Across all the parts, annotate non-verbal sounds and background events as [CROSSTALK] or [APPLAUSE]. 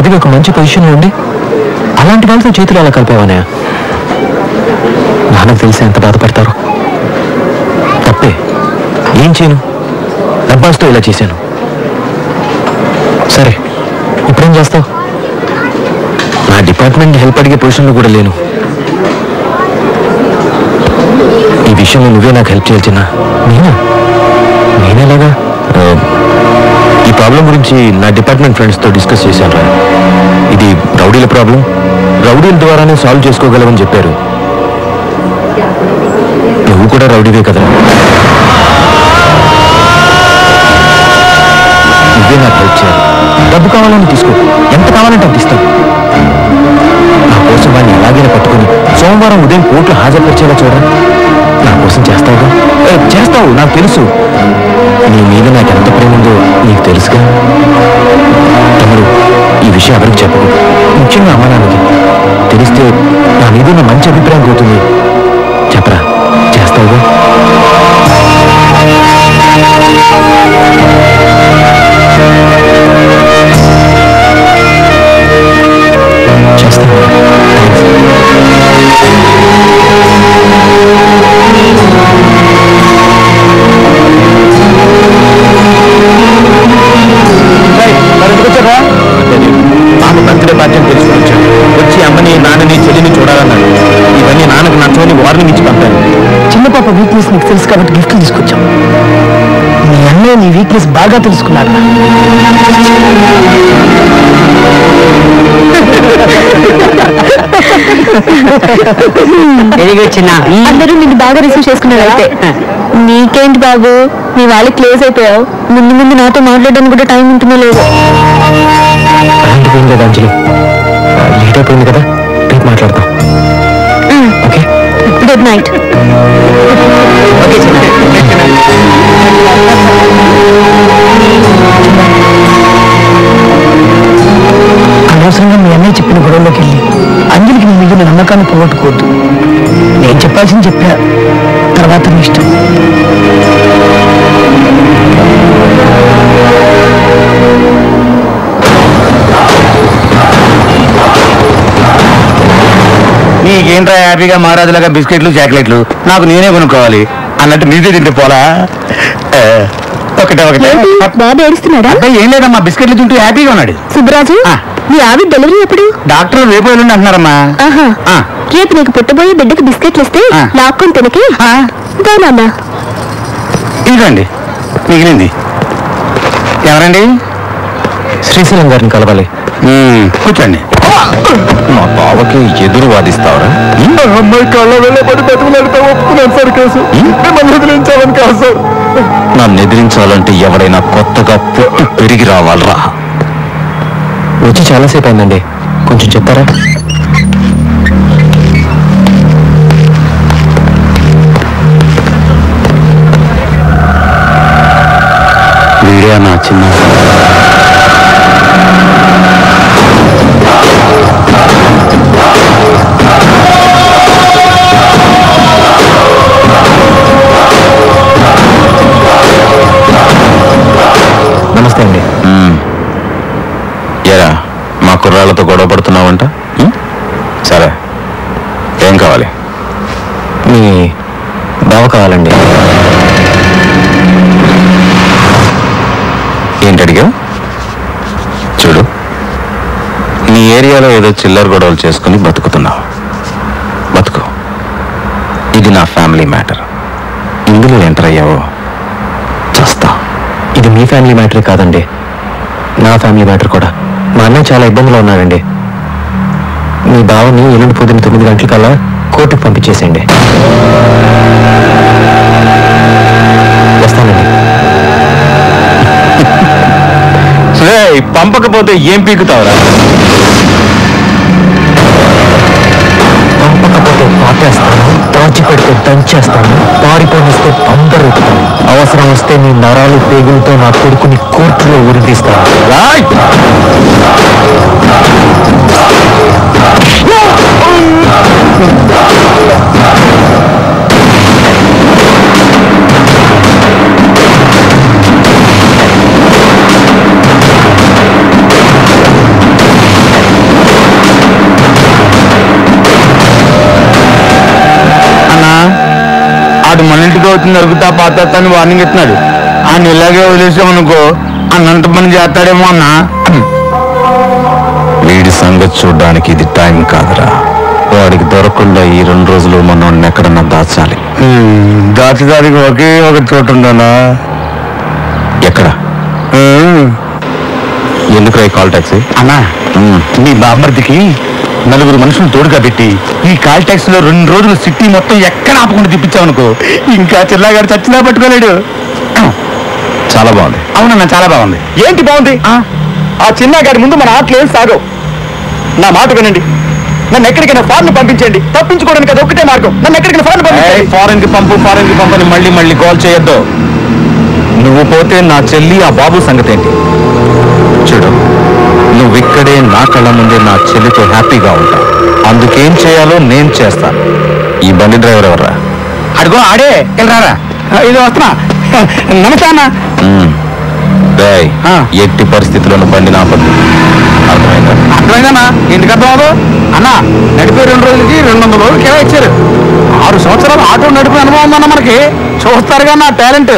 చదివి ఒక మంచి పొజిషన్లో ఉండి అలాంటి వాళ్ళతో చేతులు అలా కలిపేవానే నాన్నకు తెలిసి ఎంత బాధపడతారు. తప్పే. ఏం చేయను? అబ్బాస్తో ఇలా చేశాను. సరే ఇప్పుడేం చేస్తావు? నా డిపార్ట్మెంట్ హెల్ప్ అడిగే పొజిషన్లో కూడా లేను. ఈ విషయంలో నువ్వే నాకు హెల్ప్ చేయాల్సిన నేనా? నేనేలాగా? ప్రాబ్లం గురించి నా డిపార్ట్మెంట్ ఫ్రెండ్స్తో డిస్కస్ చేశాను రా. ఇది రౌడీల ప్రాబ్లం రౌడీల ద్వారానే సాల్వ్ చేసుకోగలవని చెప్పారు. నువ్వు కూడా రౌడీవే కదా నువ్వే నాకు హెల్ప్ చేయాలి డబ్బు కావాలని తీసుకో. ఎంత కావాలంటే అంత ఇస్తాను. నా కోసం వాడిని ఎలాగైనా పట్టుకుని సోమవారం ఉదయం కోర్టులో హాజరుపరిచేలా చూడండి నా కోసం చేస్తావుగా? చేస్తావు నాకు తెలుసు. నీ మీద నాకు ఎంత ప్రేమ ఉందో నీకు తెలుసుగా. తమ్ముడు ఈ విషయం ఎవరికి చెప్పకు ముఖ్యంగా అమ్మ నాన్నకి. తెలిస్తే నా మీద ఉన్న మంచి అభిప్రాయం పోతుంది. పాప వీక్నెస్ నీకు తెలుసు కాబట్టి గిఫ్ట్ తీసుకొచ్చాం. మీ అన్నయ్య నీ వీక్నెస్ బాగా తెలుసుకున్నాడు. [LAUGHS] వెరీ గుడ్ చిన్న. అందరూ నిన్ను బాగా రిసీవ్ చేసుకున్నారు అయితే నీకేంటి బాబు? నీ వాళ్ళు క్లోజ్ అయిపోయావు. ముందు ముందు నాతో మాట్లాడడానికి కూడా టైం ఉంటుందో లేదో. లేదు అంజలి. లేట్ అయిపోయింది కదా రేపు మాట్లాడదాం ఓకే? గుడ్ నైట్ అనవసరంగా మీ అన్నయ్య చెప్పిన గొడవలోకి వెళ్ళి అంజలికి నీ మీద నమ్మకాన్ని పోగొట్టుకోవద్దు. నేను చెప్పాల్సింది చెప్పా. తర్వాత నీ ఇష్టం. నీకేంట్రా హ్యాపీగా మహారాజులాగా బిస్కెట్లు చాక్లెట్లు? నాకు నేనే కొనుక్కోవాలి. అన్నట్టు మీదే తింటే పోలా? ఒకటే ఒకటే. ఏం లేదమ్మా బిస్కెట్లు తింటూ హ్యాపీగా ఉన్నాడు. సుబ్బరాజు? నీ ఆవిడ డెలివరీ ఎప్పుడు? డాక్టర్ రేపు ఎల్లుండి అంటున్నారమ్మా. ఆహా. ఆ. రేపు నీకు పుట్టబోయే బిడ్డకి బిస్కెట్లు ఇస్తే ఆ. లాక్కొని తినకి? ఆ, నాన్న. ఇదిగోండి. మిగిలింది. ఎవరండి? శ్రీశైలం గారిని కలవాలి. మ్మ్, కూర్చోండి. మా బావకి ఎదురు వాదిస్తావరా? అమ్మాయి కళ్ళ వెళ్ళబడి బతుకులాడితే ఒప్పుకున్నాను సార్ కేసు. మిమ్మల్ని వదిలించాలని కాదు సార్. నన్ను ఎదిరించాలంటే ఎవడైనా కొత్తగా పుట్టి పెరిగి రావాలరా. వచ్చి చాలాసేపు అయిందండి. కొంచెం చెప్తారా? వీడియో నా చిన్న కావాలండి. ఏంటి అడిగా? చూడు నీ ఏరియాలో ఏదో చిల్లర గొడవలు చేసుకుని బతుకుతున్నావు. బతుకు. ఇది నా ఫ్యామిలీ మ్యాటర్. ఇందులో ఎంటర్ అయ్యావో? చస్తా ఇది మీ ఫ్యామిలీ మ్యాటరే కాదండి. నా ఫ్యామిలీ మ్యాటర్ కూడా. మా అన్నయ్య చాలా ఇబ్బందిలో ఉన్నాడండి. మీ బావని ఎల్లుండి పొద్దున్న తొమ్మిది గంటలకల్లా కోర్టుకు పంపించేసేయండి. వస్తానండి. రేయ్, పంపకపోతే ఏం పీకుతావురా? పంపకపోతే పాటేస్తాను దాచి పెడితే దంచేస్తాను పారిపోనిస్తే అందరూ అవసరం వస్తే నీ నరాలు పేగులతో నా కొడుకుని కోర్టులో ఉరిదీస్తాను రాయ్! వాడు మన ఇంటికి వార్నింగ్ ఇస్తున్నాడు. ఆయన ఇలాగే వదిలేసామనుకో అన్నంత పని చేస్తాడేమో అన్న. వీడి సంగతి చూడడానికి ఇది టైం కాదురా. వాడికి దొరకకుండా ఈ రెండు రోజులు మనోడిని ఎక్కడన్నా దాచాలి. దాచడానికి ఒకే ఒక చోటు ఉందన్నా ఎక్కడ? ఎందుకు రై కాల్ ట్యాక్సీ అన్నా మీ బామర్దికి నలుగురు మనుషులు తోడుగా పెట్టి ఈ కాల్ ట్యాక్సీలో రెండు రోజులు సిటీ మొత్తం ఎక్కడ ఆపకుండా తిప్పించామనుకో ఇంకా చిల్లాగారు చచ్చినా పట్టుకోలేడు. చాలా బాగుంది. అవునన్నా చాలా బాగుంది. ఏంటి బాగుంది? ఆ చిన్నగాడి ముందు మన ఆటలు ఏం సాగవు. నా మాట వినండి. నన్ను ఎక్కడికైనా ఫారెన్ పంపించండి తప్పించుకోవడానికి అది ఒక్కటే మార్గం. నన్ను ఎక్కడికైనా ఫారెన్ పంపించండి ఫారెన్కి పంపు ఫారెన్కి పంపని మళ్ళీ మళ్ళీ కాల్ చేయొద్దు. నువ్వు పోతే నా చెల్లి ఆ బాబు సంగతి ఏంటి? చూడు నువ్వు ఇక్కడే నా కళ్ళ ముందే నా చెల్లితో హ్యాపీగా ఉంటా. అందుకేం చేయాలో నేను చేస్తాను ఈ బండి డ్రైవర్ ఎవర్రా? అడుగు ఆడే వెళ్ళరా ఇది వస్తున్నా. నమస్తే అన్న. ఎట్టి పరిస్థితుల్లో బండి నాపద్దు. అర్థమైందన్నా? ఎందుకు అర్థం అవ్వదు? అన్న నడిపే రెండు రోజులకి రెండు వందల రోజులు కిరా ఇచ్చారు. ఆరు సంవత్సరాలు ఆటో నడిపే అనుభవం ఉందన్న మనకి. చూస్తారుగా నా talent.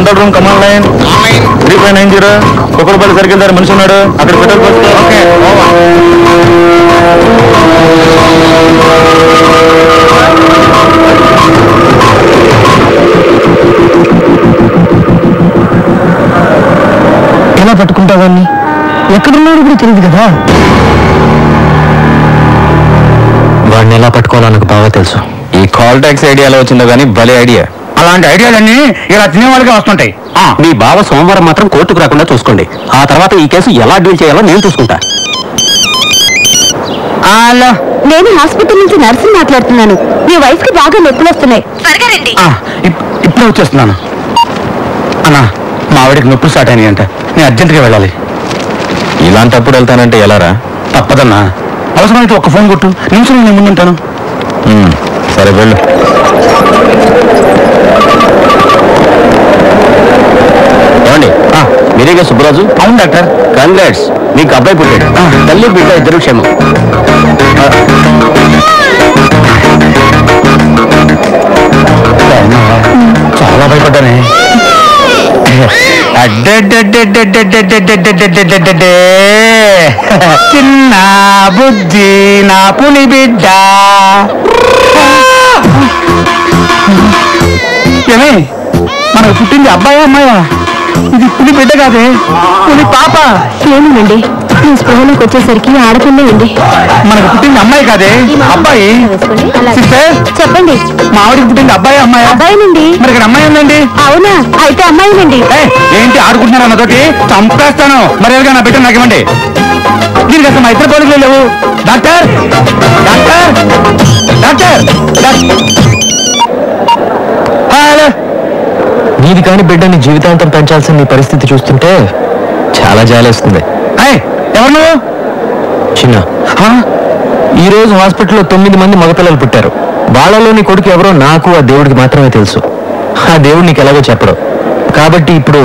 Control room command line. Three five nine zero. ఒకరు రూపాయలు సరికెళ్ళి దాని మనిషి ఉన్నాడు. అక్కడ పెట్రోల్ పోస్ట్ ఓకే. ఎలా పట్టుకుంటావాన్ని? ఎక్కడున్నాడు కూడా తెలియదు కదా. వాడిని ఎలా పట్టుకోవాలో నాకు బాగా తెలుసు. ఈ కాల్ ట్యాక్స్ ఐడియాలో వచ్చిందో కానీ భలే ఐడియా. అలాంటి ఐడియాలన్నీ ఇలా తినేవాళ్ళకే వస్తుంటాయి. మీ బావ సోమవారం మాత్రం కోర్టుకు రాకుండా చూసుకోండి. ఆ తర్వాత ఈ కేసు ఎలా డీల్ చేయాలో నేను చూసుకుంటా. నేను హాస్పిటల్ నుంచి నర్సింగ్ మాట్లాడుతున్నాను. మీ వైఫ్కి బాగా నొప్పులు వస్తున్నాయి. ఇప్పుడే వచ్చేస్తున్నాను. అన్నా మా ఆవిడకి నొప్పులు స్టార్ట్ అయినాయి అంట నేను అర్జెంటుగా వెళ్ళాలి. ఇలాంటప్పుడు వెళ్తానంటే ఎలారా? తప్పదన్నా. అవసరమైతే ఒక ఫోన్ కొట్టు. నిమిషం నేను ముందుంటాను. సరే వెళ్ళు. మీరేగా సుబ్బరాజు? అవును డాక్టర్. కంగ్రాట్స్ మీకు అబ్బాయి పుట్టాడు. తల్లి బిడ్డ ఇద్దరు క్షేమం. చాలా భయపడ్డానే. చిన్న బుద్ధి నా పులి బిడ్డ ఏమే మనకు పుట్టింది అబ్బాయా అమ్మాయా? ఇది పులి బిడ్డ కాదే. పులి పాప. ఏమిటండి మీ స్పృహలోకి వచ్చేసరికి ఆడపిల్ల అండి. మనకు పుట్టింది అమ్మాయి కాదే. అబ్బాయి. సిస్టర్. చెప్పండి. మా ఆవిడకి పుట్టింది అబ్బాయి అమ్మాయా? అబ్బాయినండి. మరి ఇక్కడ అమ్మాయి ఉందండి? అవునా? అయితే అమ్మాయినండి. ఏంటి ఆడుకుంటున్నారు అన్నతోటి? చంపేస్తాను. మరి ఎలాగా నా బిడ్డ నాకు ఇవ్వండి దీనికి అసలు మా ఇద్దరు పోలికలు లేవు. డాక్టర్! డాక్టర్! డాక్టర్! డాక్- హలో! నీది కాని బిడ్డని జీవితాంతం పెంచాల్సిన నీ పరిస్థితి చూస్తుంటే చాలా జాలేస్తుంది. ఎవరు చిన్న. ఈ రోజు హాస్పిటల్లో తొమ్మిది మంది మగపిల్లలు పుట్టారు. వాళ్ళలో నీ కొడుకు ఎవరో నాకు ఆ దేవుడికి మాత్రమే తెలుసు. ఆ దేవుడు నీకు ఎలాగో చెప్పడు. కాబట్టి ఇప్పుడు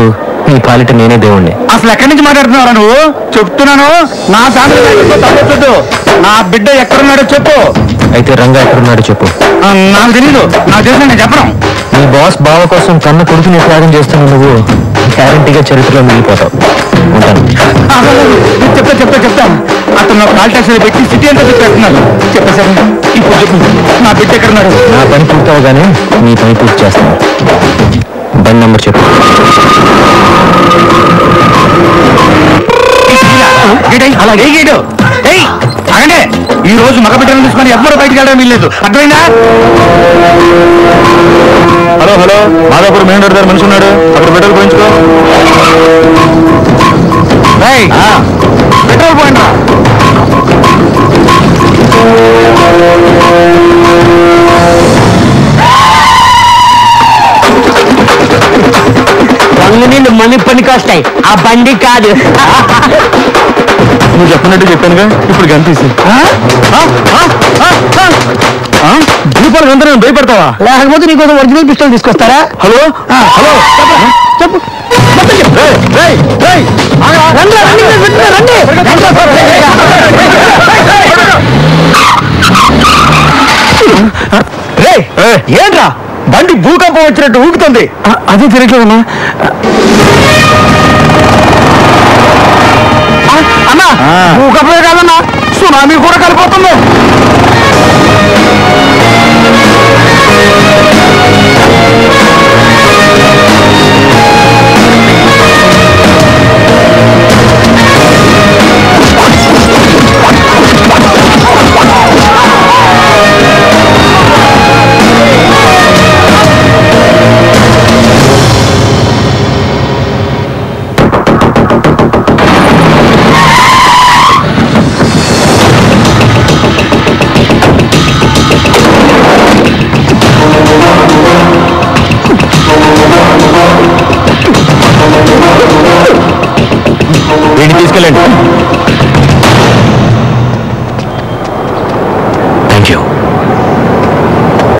నీ పాలిట నేనే దేవుణ్ణి. అసలు ఎక్కడి నుంచి మాట్లాడుతున్నావురా నువ్వు? చెప్తున్నాను. నా తప్పొద్దు నా బిడ్డ ఎక్కడున్నాడో చెప్పు. అయితే రంగా ఎక్కడున్నాడో చెప్పు. నాకు తెలీదు. నాకు తెలిసిన నేను చెప్పను. నీ బాస్ బావ కోసం కన్న కొడుకుని త్యాగం చేస్తున్న నువ్వు గ్యారంటీగా చరిత్రలో మిగిలిపోతావు. ఉంటాను. చెప్తా చెప్తా చెప్తా అతను నా కాల్ టాక్సీ పెట్టి సిటీ అంతా చెప్పేస్తున్నాను చెప్పేశారు ఇప్పుడు చెప్పు. నా బిడ్డ ఎక్కడున్నాడు నా పని పూర్తవగానే నీ పని పూర్తి చేస్తాను. బండి నంబర్ చెప్పు. అలా ఏ గేటు ఏయ్ అగండే ఈ రోజు మగ బిడ్డలను తీసుకొని ఎవ్వరు బయటికి వెళ్ళడం వీల్లేదు. అర్థమైందా? Hello hello. Madhapur main road దగ్గర మనిషి ఉన్నాడు. అక్కడ పెట్రోల్ పోయించుకో. పెట్రోల్. కళ్ళు నీళ్ళు మణిపడి పనికొస్తాయి ఆ బండి కాదు. [LAUGHS] నువ్వు చెప్పినట్టు చెప్పానుగా ఇప్పుడు గంతీసి దీపాలు అందరూ భయపడతావా? లేకపోతే నీకోసం ఒరిజినల్ పిస్టల్ తీసుకొస్తారా? హలో? హలో? చెప్పు ఏంట్రా? బండి భూకంపం వచ్చినట్టు ఊగుతుంది. అదే తిరగలేదన్నా అన్నా భూకంపమే కాదన్నా సునామీ కూడా కలిపోతుంది. వీడిని తీసుకెళ్ళండి